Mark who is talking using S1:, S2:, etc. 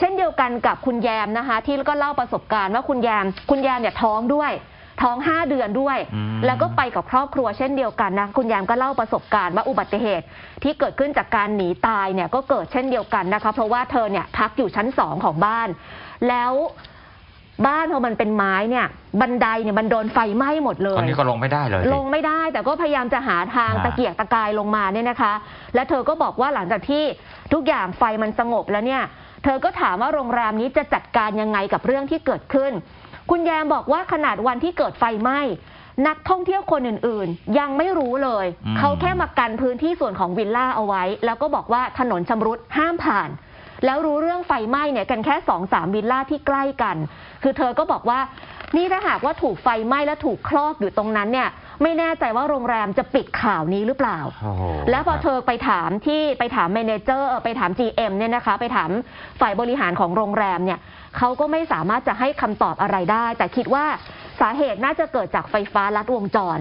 S1: เช่นเดียวกันกับคุณแยมนะคะ ที่ก็เล่าประสบการณ์ว่าคุณแยม คุณแยมเนี่ยท้องด้วย ท้อง5เดือนด้วย
S2: อืม
S1: แล้วก็ไปกับครอบครัวเช่นเดียวกันนะคุณแยมก็เล่าประสบการณ์ว่าอุบัติเหตุ ที่เกิดขึ้นจากการหนีตายเนี่ยก็เกิดเช่นเดียวกันนะคะ เพราะว่าเธอเนี่ยพักอยู่ชั้นสองของบ้าน แล้วบ้านพอมันเป็นไม้เนี่ยบันไดเนี่ยมันโดนไฟไหม้หมดเล
S2: ตอน
S1: ย
S2: นี้ก็ลงไม่ได้เลยสิ
S1: ลงไม่ได้แต่ก็พยายามจะหาทาง
S2: ฮะ
S1: ตะเกียกตะกายลงมาเนี่ยนะคะ และเธอก็บอกว่าหลังจากที่ทุกอย่างไฟมันสงบแล้วเนี่ย เธอก็ถามว่าโรงแรมนี้จะจัดการยังไงกับเรื่องที่เกิดขึ้น คุณแยมบอกว่าขนาดวันที่เกิดไฟไหม้นักท่องเที่ยวคนอื่นๆ ยังไม่รู้เลย
S2: อืม
S1: เขาแค่มากันพื้นที่ส่วนของวิลล่าเอาไว้ แล้วก็บอกว่าถนนชำรุดห้ามผ่าน แล้วรู้เรื่องไฟไหม้เนี่ยกันแค่สองสามวิลล่าที่ใกล้กัน คือเธอก็บอกว่า นี่ถ้าหากว่าถูกไฟไหม้และถูกคลอกอยู่ตรงนั้นเนี่ยไม่แน่ใจว่าโรงแรมจะปิดข่าวนี้หรือเปล่า
S2: โอ้โห
S1: แล้วพอเธอไปถามที่ไปถามเมเนเจอร์ไปถาม GM เนี่ยนะคะ ไปถามฝ่ายบริหารของโรงแรมเนี่ยเขาก็ไม่สามารถจะให้คำตอบอะไรได้ แต่คิดว่าสาเหตุน่าจะเกิดจากไฟฟ้าลัดวงจร